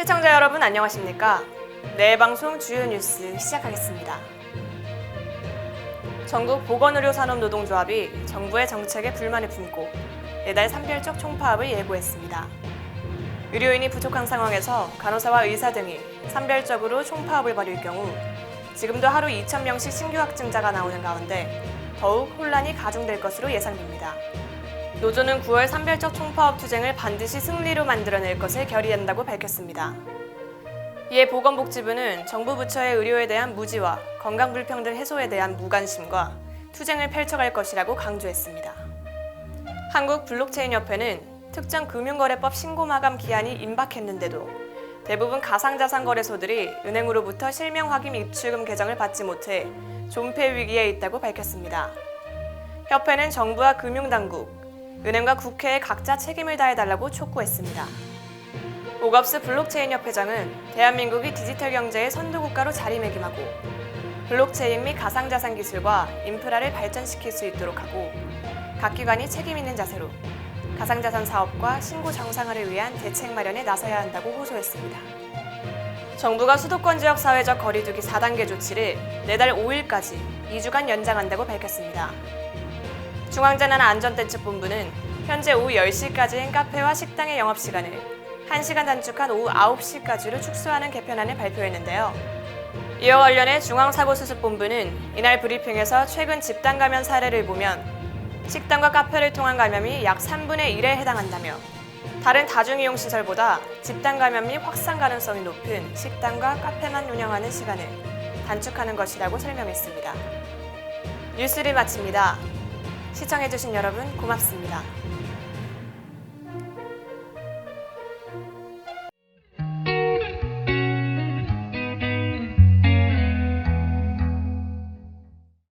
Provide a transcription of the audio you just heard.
시청자 여러분 안녕하십니까? 내 방송 주요 뉴스 시작하겠습니다. 전국 보건의료산업노동조합이 정부의 정책에 불만을 품고 내달 산별적 총파업을 예고했습니다. 의료인이 부족한 상황에서 간호사와 의사 등이 산별적으로 총파업을 벌일 경우 지금도 하루 2,000명씩 신규 확진자가 나오는 가운데 더욱 혼란이 가중될 것으로 예상됩니다. 노조는 9월 산별적 총파업 투쟁을 반드시 승리로 만들어낼 것을 결의한다고 밝혔습니다. 이에 보건복지부는 정부 부처의 의료에 대한 무지와 건강 불평등 해소에 대한 무관심과 투쟁을 펼쳐갈 것이라고 강조했습니다. 한국 블록체인협회는 특정 금융거래법 신고 마감 기한이 임박했는데도 대부분 가상자산 거래소들이 은행으로부터 실명 확인 입출금 계정을 받지 못해 존폐 위기에 있다고 밝혔습니다. 협회는 정부와 금융당국, 은행과 국회에 각자 책임을 다해달라고 촉구했습니다. 오갑스 블록체인 협회장은 대한민국이 디지털 경제의 선도국가로 자리매김하고 블록체인 및 가상자산 기술과 인프라를 발전시킬 수 있도록 하고 각 기관이 책임 있는 자세로 가상자산 사업과 신고 정상화를 위한 대책 마련에 나서야 한다고 호소했습니다. 정부가 수도권 지역 사회적 거리두기 4단계 조치를 내달 5일까지 2주간 연장한다고 밝혔습니다. 중앙재난 안전대책본부는 현재 오후 10시까지인 카페와 식당의 영업시간을 1시간 단축한 오후 9시까지로 축소하는 개편안을 발표했는데요. 이와 관련해 중앙사고수습본부는 이날 브리핑에서 최근 집단 감염 사례를 보면 식당과 카페를 통한 감염이 약 3분의 1에 해당한다며 다른 다중이용시설보다 집단 감염 및 확산 가능성이 높은 식당과 카페만 운영하는 시간을 단축하는 것이라고 설명했습니다. 뉴스를 마칩니다. 시청해주신 여러분 고맙습니다.